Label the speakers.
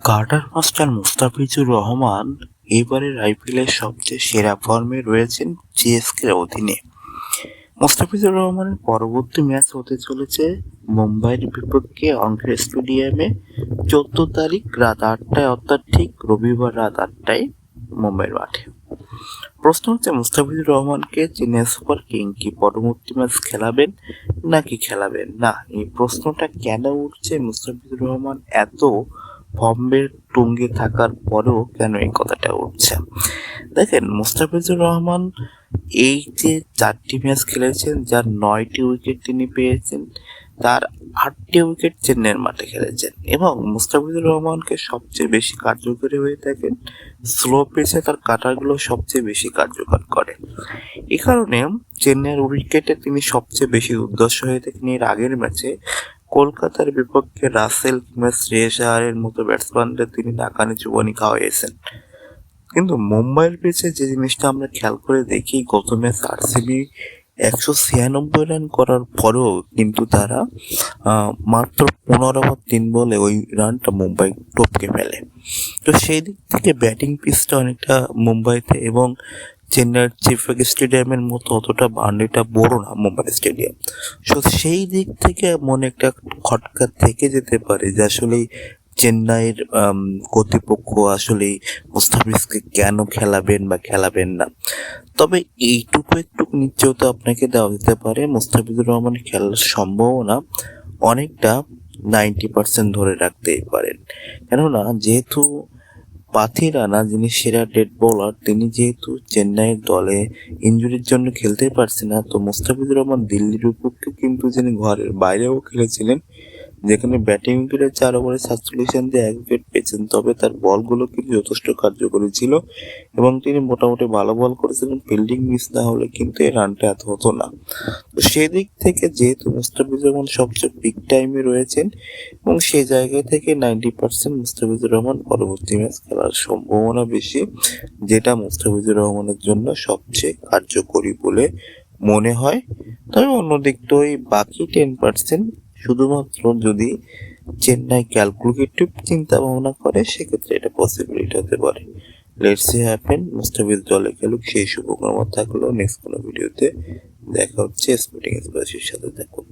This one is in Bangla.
Speaker 1: কার্টার মাস্টার মুস্তাফিজুর রহমান এবারের আইপিএলের সবচেয়ে সেরা ফর্মে রয়েছেন সিএসকের অধীনে। মুস্তাফিজুর রহমানের পরবর্তী ম্যাচ হতে চলেছে মুম্বাইয়ের বিপক্ষে অঙ্কের স্টেডিয়ামে চোদ্দ তারিখ রাত আটটায়, অর্থাৎ ঠিক রবিবার রাত আটটায় মুম্বাইয়ের মাঠে। প্রশ্ন হচ্ছে, মুস্তাফিজুর রহমানকে চেন্নাই সুপার কিং কি পরবর্তী ম্যাচ খেলাবেন নাকি খেলাবেন না? এই প্রশ্নটা কেন উঠছে? মুস্তাফিজুর রহমান এত ফর্মের টুঙ্গে থাকার পরেও কেন এই কথাটা উঠছে? দেখেন, মুস্তাফিজুর রহমান এই যে চারটি ম্যাচ খেলেছেন, যার নয়টি উইকেট তিনি পেয়েছেন, তার আটটি উইকেট চেন্নাইয়ের মাঠে খেলেছেন এবং মুস্তাফিজুর রহমানকে সবচেয়ে বেশি কার্যকরী হয়ে থাকেন, স্লো পেসে তার কাটারগুলো সবচেয়ে বেশি কার্যকর করে। এ কারণে চেন্নাইয়ের উইকেটে তিনি সবচেয়ে বেশি উদ্দেশ্য হয়ে থাকেন। এর আগের ম্যাচে কলকাতার বিপক্ষে রাসেল কিংবা শ্রেয়স আয়ারের মতো ব্যাটসম্যানদের তিনি নাকানি চুবানি খাওয়াইয়েছেন। কিন্তু মুম্বাইয়ের পিছে যে জিনিসটা আমরা খেয়াল করে দেখি গত ম্যাচ আরসিবি একশো ছিয়ানব্বই রান করার পরেও কিন্তু তারা মাত্র পনেরো ওভার তিন বলে ওই রানটা মুম্বাই টপকে ফেলে। তো সেই দিক থেকে ব্যাটিং পিচটা অনেকটা মুম্বাইতে এবং চেন্নাইয়ের চিফ স্টেডিয়ামের মতো অতটা বাউন্ডারিটা বড় না মুম্বাই স্টেডিয়াম সো সেই দিক থেকে মনে একটা খটকা থেকে যেতে পারে যে আসলে চেন্নাইয়ের কর্তৃপক্ষ আসলে মুস্তাফিজকে কেন খেলাবেন বা খেলাবেন না? তবে এইটুকু একটু নিশ্চয়তা আপনাকে দেওয়া যেতে পারে, মুস্তাফিজুর রহমানের খেলার সম্ভাবনা অনেকটা নাইনটি পার্সেন্ট ধরে রাখতেই পারেন। কেননা, যেহেতু পাথি রানা যিনি সেরা ডেড বোলার তিনি যেহেতু চেন্নাইয়ের দলে ইঞ্জুরির জন্য খেলতে পারছে না, তো মুস্তাফিজুর রহমান দিল্লির বিপক্ষে কিন্তু যিনি ঘরের বাইরেও খেলেছিলেন যেখানে ব্যাটিং উইকেটে চার ওভারে সাতচল্লিশ রান দিয়ে এক উইকেট পেয়েছেন, তবে তার বলগুলো কিন্তু যথেষ্ট কার্যকরী ছিল এবং তিনি মোটামুটি ভালো বল করেছিলেন ফিল্ডিং মিস না হলে কিন্তু এই রানটা এত হতো না। তো সেদিক থেকে যেহেতু মুস্তাফিজুর রহমান সবচেয়ে পিক টাইমে রয়েছেন এবং সেই জায়গা থেকে নাইনটি পার্সেন্ট মুস্তাফিজুর রহমান পরবর্তী ম্যাচ খেলার সম্ভাবনা বেশি, যেটা মুস্তাফিজুর রহমানের জন্য সবচেয়ে কার্যকরী বলে মনে হয়। তবে অন্যদিকটা ওই বাকি টেন পার্সেন্ট শুধুমাত্র যদি চেন্নাই ক্যালকুলেটিভ চিন্তা ভাবনা করে, সেক্ষেত্রে এটা পসিবিলিটি হতে পারে। লেটস সি হ্যাপেন মুস্তাফিজ দলে খেলুক সেই শুভকামনা থাকল। নেক্সট কোনো ভিডিওতে দেখা হচ্ছে স্পোর্টিং এক্সপ্রেসের সাথে থাকুন।